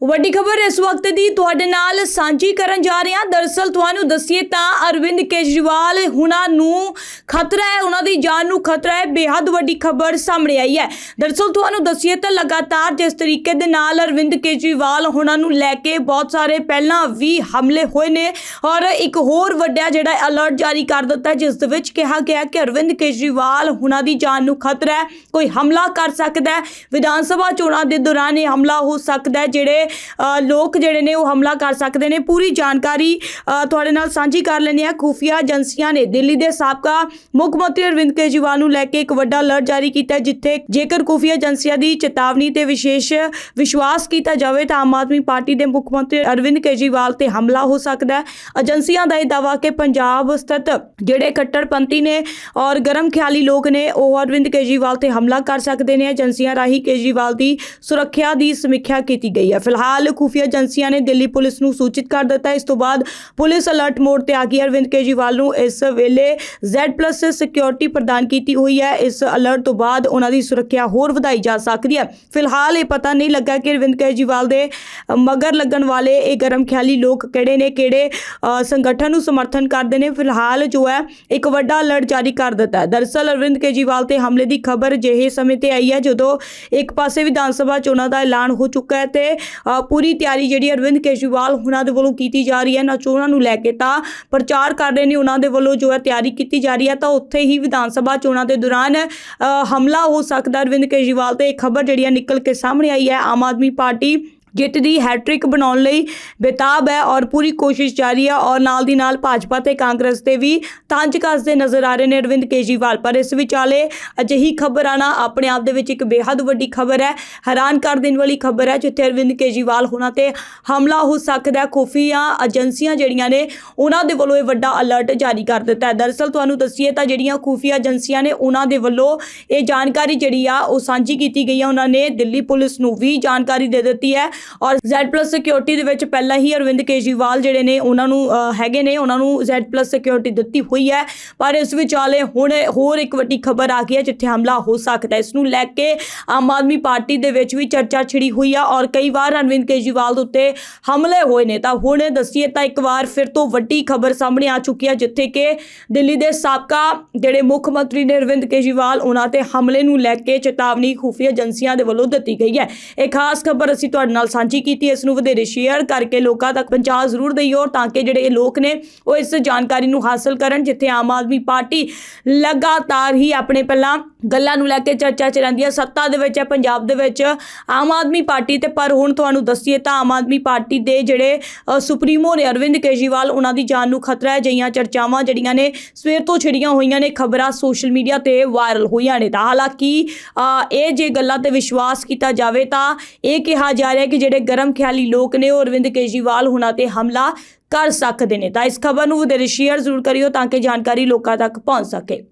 ਵੱਡੀ ਖਬਰ ਇਸ ਵਕਤ ਦੀ ਤੁਹਾਡੇ ਨਾਲ ਸਾਂਝੀ ਕਰਨ ਜਾ ਰਹੇ ਹਾਂ। ਦਰਅਸਲ ਤੁਹਾਨੂੰ ਦੱਸੀਏ ਤਾਂ ਅਰਵਿੰਦ ਕੇਜਰੀਵਾਲ ਹੁਣਾਂ ਨੂੰ ਖਤਰਾ ਹੈ, ਉਹਨਾਂ ਦੀ ਜਾਨ ਨੂੰ ਖਤਰਾ ਹੈ ਬੇहद ਵੱਡੀ ਖਬਰ ਸਾਹਮਣੇ ਆਈ ਹੈ। ਦਰਅਸਲ ਤੁਹਾਨੂੰ ਦੱਸੀਏ ਤਾਂ ਲਗਾਤਾਰ ਜਿਸ ਤਰੀਕੇ ਦੇ ਨਾਲ ਅਰਵਿੰਦ ਕੇਜਰੀਵਾਲ ਹੁਣਾਂ ਨੂੰ ਲੈ ਕੇ ਬਹੁਤ ਸਾਰੇ ਪਹਿਲਾਂ ਵੀ ਹਮਲੇ ਹੋਏ ਨੇ ਔਰ ਇੱਕ ਹੋਰ ਵੱਡਾ ਜਿਹੜਾ ਅਲਰਟ ਜਾਰੀ ਕਰ ਦਿੱਤਾ ਜਿਸ ਦੇ ਵਿੱਚ ਕਿਹਾ ਗਿਆ ਕਿ ਅਰਵਿੰਦ ਕੇਜਰੀਵਾਲ ਹੁਣਾਂ ਦੀ ਜਾਨ ਨੂੰ ਖਤਰਾ ਹੈ, ਕੋਈ ਹਮਲਾ ਕਰ ਸਕਦਾ ਹੈ। ਵਿਧਾਨ ਸਭਾ ਚੋਣਾਂ ਦੇ ਦੌਰਾਨ ਇਹ ਹਮਲਾ ਹੋ ਸਕਦਾ ਹੈ, ਜਿਹੜੇ ਲੋਕ ਜਿਹੜੇ ਨੇ ਉਹ ਹਮਲਾ ਕਰ ਸਕਦੇ ਨੇ। ਪੂਰੀ ਜਾਣਕਾਰੀ ਤੁਹਾਡੇ ਨਾਲ ਸਾਂਝੀ ਕਰ ਲੈਂਦੇ ਆ ਖੂਫੀਆ ਏਜੰਸੀਆਂ ਨੇ ਦਿੱਲੀ ਦੇ ਸਾਬਕਾ ਮੁੱਖ ਮੰਤਰੀ ਅਰਵਿੰਦ ਕੇਜਰੀਵਾਲ ਨੂੰ ਲੈ ਕੇ ਇੱਕ ਵੱਡਾ ਅਲਰਟ ਜਾਰੀ ਕੀਤਾ ਜਿੱਥੇ ਜੇਕਰ ਖੂਫੀਆ ਏਜੰਸੀਆਂ ਦੀ ਚੇਤਾਵਨੀ ਤੇ ਵਿਸ਼ੇਸ਼ ਵਿਸ਼ਵਾਸ ਕੀਤਾ ਜਾਵੇ ਤਾਂ ਆਮ ਆਦਮੀ ਪਾਰਟੀ ਦੇ ਮੁੱਖ ਮੰਤਰੀ ਅਰਵਿੰਦ ਕੇਜਰੀਵਾਲ ਤੇ ਹਮਲਾ ਹੋ ਸਕਦਾ ਹੈ। ਏਜੰਸੀਆਂ ਦਾ ਇਹ ਦਾਵਾ ਕਿ ਪੰਜਾਬ ਸਥਿਤ ਜਿਹੜੇ ਕੱਟੜਪੰਥੀ ਨੇ ਔਰ ਗਰਮ ਖਿਆਲੀ ਲੋਕ ਨੇ, ਉਹ ਅਰਵਿੰਦ ਕੇਜਰੀਵਾਲ ਤੇ ਹਮਲਾ ਕਰ ਸਕਦੇ ਨੇ। ਏਜੰਸੀਆਂ ਰਾਹੀਂ ਕੇਜਰੀਵਾਲ ਦੀ ਸੁਰੱਖਿਆ ਦੀ ਸਮੀਖਿਆ ਕੀਤੀ ਗਈ ਹੈ। ਫਿਲਹਾਲ ਖੁਫੀਆ ਏਜੰਸੀਆਂ ਨੇ ਦਿੱਲੀ ਪੁਲਿਸ ਨੂੰ ਸੂਚਿਤ ਕਰ ਦਿੱਤਾ ਇਸ ਤੋਂ ਬਾਅਦ ਪੁਲਿਸ ਅਲਰਟ ਮੋਡ ਤੇ ਆ ਗਈ। ਅਰਵਿੰਦ ਕੇਜਰੀਵਾਲ ਨੂੰ ਇਸ ਵੇਲੇ Z+ ਸਿਕਿਉਰਿਟੀ ਪ੍ਰਦਾਨ ਕੀਤੀ ਹੋਈ ਹੈ। ਇਸ ਅਲਰਟ ਤੋਂ ਬਾਅਦ ਉਹਨਾਂ ਦੀ ਸੁਰੱਖਿਆ ਹੋਰ ਵਧਾਈ ਜਾ ਸਕਦੀ ਹੈ। ਫਿਲਹਾਲ ਇਹ ਪਤਾ ਨਹੀਂ ਲੱਗਾ ਕਿ ਅਰਵਿੰਦ ਕੇਜਰੀਵਾਲ ਦੇ ਮਗਰ ਲੱਗਣ ਵਾਲੇ ਇਹ ਗਰਮ ਖਿਆਲੀ ਲੋਕ ਕਿਹੜੇ ਨੇ, ਕਿਹੜੇ ਸੰਗਠਨ ਨੂੰ ਸਮਰਥਨ ਕਰਦੇ ਨੇ। ਫਿਲਹਾਲ ਜੋ ਹੈ, ਇੱਕ ਵੱਡਾ ਅਲਰਟ ਜਾਰੀ ਕਰ ਦਿੱਤਾ ਹੈ। ਦਰਅਸਲ ਅਰਵਿੰਦ ਕੇਜਰੀਵਾਲ ਤੇ ਹਮਲੇ ਦੀ ਖਬਰ ਜਿਹੇ ਸਮੇਂ ਤੇ ਆਈ ਹੈ ਜਦੋਂ ਇੱਕ ਪਾਸੇ ਵਿਧਾਨ ਸਭਾ ਚੋਣਾਂ ਦਾ ਐਲਾਨ ਹੋ ਚੁੱਕਾ ਹੈ ਤੇ ਪੂਰੀ ਤਿਆਰੀ ਜਿਹੜੀ ਅਰਵਿੰਦ ਕੇਜਰੀਵਾਲ ਉਹਨਾਂ ਦੇ ਵੱਲੋਂ ਕੀਤੀ ਜਾ ਰਹੀ ਹੈ। ਨਾ ਚੋਣਾਂ ਨੂੰ ਲੈ ਕੇ ਤਾਂ ਪ੍ਰਚਾਰ ਕਰ ਰਹੇ ਨੇ ਉਹਨਾਂ ਦੇ ਵੱਲੋਂ ਜੋ ਹੈ ਤਿਆਰੀ ਕੀਤੀ ਜਾ ਰਹੀ ਹੈ। ਤਾਂ ਉੱਥੇ ਹੀ ਵਿਧਾਨ ਸਭਾ ਚੋਣਾਂ ਦੇ ਦੌਰਾਨ ਹਮਲਾ ਹੋ ਸਕਦਾ ਅਰਵਿੰਦ ਕੇਜਰੀਵਾਲ ਤੇ। ਇਹ ਖਬਰ ਜਿਹੜੀ ਹੈ ਨਿਕਲ ਕੇ ਸਾਹਮਣੇ ਆਈ ਹੈ। ਆਮ ਆਦਮੀ ਪਾਰਟੀ ਜਿੱਤ ਦੀ ਹੈਟ੍ਰਿਕ ਬਣਾਉਣ ਲਈ ਬੇਤਾਬ ਹੈ ਔਰ ਪੂਰੀ ਕੋਸ਼ਿਸ਼ ਜਾਰੀ ਹੈ ਔਰ ਨਾਲ ਦੀ ਨਾਲ ਭਾਜਪਾ ਤੇ ਕਾਂਗਰਸ ਤੇ ਵੀ ਤੰਜ ਕੱਸਦੇ ਨਜ਼ਰ ਆ ਰਹੇ ਨੇ ਅਰਵਿੰਦ ਕੇਜਰੀਵਾਲ। ਪਰ ਇਸ ਵਿਚਾਲੇ ਅਜਿਹੀ ਖਬਰ ਆਣਾ ਆਪਣੇ ਆਪ ਦੇ ਵਿੱਚ ਇੱਕ ਬੇहद ਵੱਡੀ ਖਬਰ ਹੈ, ਹੈਰਾਨ ਕਰ ਦੇਣ ਵਾਲੀ ਖਬਰ ਹੈ, ਜਿੱਥੇ ਅਰਵਿੰਦ ਕੇਜਰੀਵਾਲ ਹੋਣਾ ਤੇ ਹਮਲਾ ਹੋ ਸਕਦਾ ਹੈ। ਖੁਫੀਆ ਏਜੰਸੀਆਂ ਜਿਹੜੀਆਂ ਨੇ, ਉਹਨਾਂ ਦੇ ਵੱਲੋਂ ਇਹ ਵੱਡਾ ਅਲਰਟ ਜਾਰੀ ਕਰ ਦਿੱਤਾ ਹੈ। ਦਰਅਸਲ ਤੁਹਾਨੂੰ ਦੱਸੀਏ ਤਾਂ ਜਿਹੜੀਆਂ ਖੁਫੀਆ ਏਜੰਸੀਆਂ ਨੇ, ਉਹਨਾਂ ਦੇ ਵੱਲੋਂ ਇਹ ਜਾਣਕਾਰੀ ਜਿਹੜੀ ਆ, ਉਹ ਸਾਂਝੀ ਕੀਤੀ ਗਈ ਆ। ਉਹਨਾਂ ਨੇ ਦਿੱਲੀ ਪੁਲਿਸ ਨੂੰ ਵੀ ਜਾਣਕਾਰੀ ਦੇ ਦਿੱਤੀ ਹੈ ਔਰ Z+ ਸਿਕਿਉਰਿਟੀ ਦੇ ਵਿੱਚ ਪਹਿਲਾਂ ਹੀ ਅਰਵਿੰਦ ਕੇਜਰੀਵਾਲ ਜਿਹੜੇ ਨੇ, ਉਹਨਾਂ ਨੂੰ ਹੈਗੇ ਨੇ, ਉਹਨਾਂ ਨੂੰ Z+ ਸਿਕਿਉਰਿਟੀ ਦਿੱਤੀ ਹੋਈ ਹੈ। ਪਰ ਇਸ ਵਿਚਾਲੇ ਹੁਣ ਹੋਰ ਇੱਕ ਵੱਡੀ ਖਬਰ ਆ ਗਈ ਹੈ, ਜਿੱਥੇ ਹਮਲਾ ਹੋ ਸਕਦਾ ਇਸ ਨੂੰ ਲੈ ਕੇ ਆਮ ਆਦਮੀ ਪਾਰਟੀ ਦੇ ਵਿੱਚ ਵੀ ਚਰਚਾ ਛਿੜੀ ਹੋਈ ਆ ਔਰ ਕਈ ਵਾਰ ਅਰਵਿੰਦ ਕੇਜਰੀਵਾਲ ਦੇ ਉੱਤੇ ਹਮਲੇ ਹੋਏ ਨੇ। ਤਾਂ ਹੁਣ ਦੱਸੀਏ ਤਾਂ ਇੱਕ ਵਾਰ ਫਿਰ ਤੋਂ ਵੱਡੀ ਖਬਰ ਸਾਹਮਣੇ ਆ ਚੁੱਕੀ ਹੈ ਜਿੱਥੇ ਕਿ ਦਿੱਲੀ ਦੇ ਸਾਬਕਾ ਜਿਹੜੇ ਮੁੱਖ ਮੰਤਰੀ ਨੇ ਅਰਵਿੰਦ ਕੇਜਰੀਵਾਲ, ਉਹਨਾਂ ਤੇ ਹਮਲੇ ਨੂੰ ਲੈ ਕੇ ਚੇਤਾਵਨੀ ਖੁਫੀਆ ਏਜੰਸੀਆਂ ਦੇ ਵੱਲੋਂ ਦਿੱਤੀ ਗਈ ਹੈ। ਇਹ ਖਾਸ ਖਬਰ ਅਸੀਂ ਤੁਹਾਡੇ ਨਾਲ ਸਾਂਝੀ ਕੀਤੀ, ਇਸ ਨੂੰ ਵਧੇਰੇ ਸ਼ੇਅਰ ਕਰਕੇ ਲੋਕਾਂ ਤੱਕ ਪਹੁੰਚਾ ਜ਼ਰੂਰ ਦਈਓ ਤਾਂ ਕਿ ਜਿਹੜੇ ਇਹ ਲੋਕ ਨੇ, ਉਹ ਇਸ ਜਾਣਕਾਰੀ ਨੂੰ ਹਾਸਲ ਕਰਨ ਜਿੱਥੇ ਆਮ ਆਦਮੀ ਪਾਰਟੀ ਲਗਾਤਾਰ ਹੀ ਆਪਣੇ ਪਹਿਲਾਂ ਗੱਲਾਂ ਨੂੰ ਲੈ ਕੇ ਚਰਚਾ ਚ ਰਹਿੰਦੀ ਹੈ ਸੱਤਾ ਦੇ ਵਿੱਚ ਹੈ, ਪੰਜਾਬ ਦੇ ਵਿੱਚ। ਆਮ ਆਦਮੀ ਪਾਰਟੀ ਤੇ ਪਰ ਹੁਣ ਤੁਹਾਨੂੰ ਦੱਸੀਏ ਤਾਂ ਆਮ ਆਦਮੀ ਪਾਰਟੀ ਦੇ ਜਿਹੜੇ ਸੁਪਰੀਮੋ ਨੇ ਅਰਵਿੰਦ ਕੇਜਰੀਵਾਲ, ਉਹਨਾਂ ਦੀ ਜਾਨ ਨੂੰ ਖਤਰਾ ਹੈ। ਜਈਆਂ ਚਰਚਾਵਾਂ ਜਿਹੜੀਆਂ ਨੇ ਸਵੇਰ ਤੋਂ ਛਿੜੀਆਂ ਹੋਈਆਂ ਨੇ, ਖਬਰਾਂ ਸੋਸ਼ਲ ਮੀਡੀਆ ਤੇ ਵਾਇਰਲ ਹੋਈਆਂ ਨੇ। ਤਾਂ ਹਾਲਾਂਕਿ ਇਹ ਜੇ ਗੱਲਾਂ ਤੇ ਵਿਸ਼ਵਾਸ ਕੀਤਾ ਜਾਵੇ ਤਾਂ ਇਹ ਕਿਹਾ ਜਾ ਰਿਹਾ ਕਿ ਜਿਹੜੇ ਗਰਮ ਖਿਆਲੀ ਲੋਕ ਨੇ, ਉਹ ਅਰਵਿੰਦ ਕੇਜਰੀਵਾਲ ਹੁਣਾਂ ਤੇ ਹਮਲਾ ਕਰ ਸਕਦੇ ਨੇ। ਤਾਂ ਇਸ ਖਬਰ ਨੂੰ ਵਧੇਰੇ ਸ਼ੇਅਰ ਜ਼ਰੂਰ ਕਰਿਓ ਤਾਂ ਕਿ ਜਾਣਕਾਰੀ ਲੋਕਾਂ ਤੱਕ ਪਹੁੰਚ ਸਕੇ।